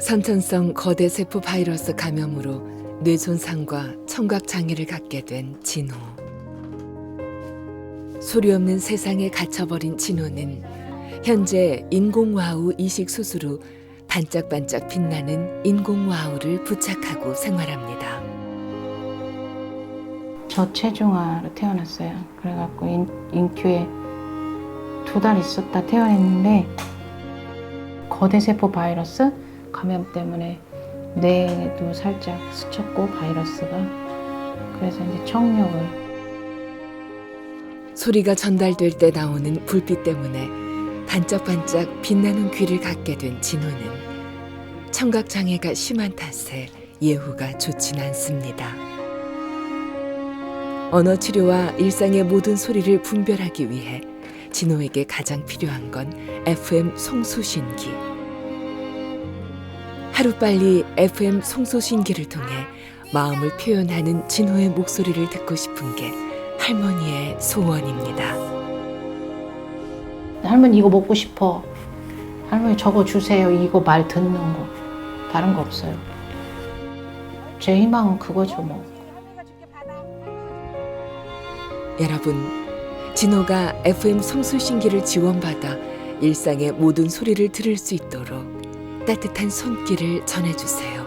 선천성 거대 세포 바이러스 감염으로 뇌 손상과 청각 장애를 갖게 된 진호. 소리 없는 세상에 갇혀버린 진호는 현재 인공와우 이식 수술 후 반짝반짝 빛나는 인공와우를 부착하고 생활합니다. 저체중아로 태어났어요. 그래갖고 인, 인큐에 두 달 있었다 퇴원했는데 거대세포 바이러스 감염 때문에 뇌에도 살짝 스쳤고 바이러스가 그래서 이제 청력을 소리가 전달될 때 나오는 불빛 때문에 반짝반짝 빛나는 귀를 갖게 된 진호는 청각 장애가 심한 탓에 예후가 좋진 않습니다. 언어 치료와 일상의 모든 소리를 분별하기 위해 진호에게 가장 필요한 건 FM 송수신기. 하루빨리 FM 송수신기를 통해 마음을 표현하는 진호의 목소리를 듣고 싶은 게 할머니의 소원입니다. 할머니 이거 먹고 싶어. 할머니 저거 주세요. 이거 말 듣는 거. 다른 거 없어요. 제 희망은 그거죠 뭐. 여러분, 진호가 FM 송수신기를 지원받아 일상의 모든 소리를 들을 수 있도록 따뜻한 손길을 전해주세요.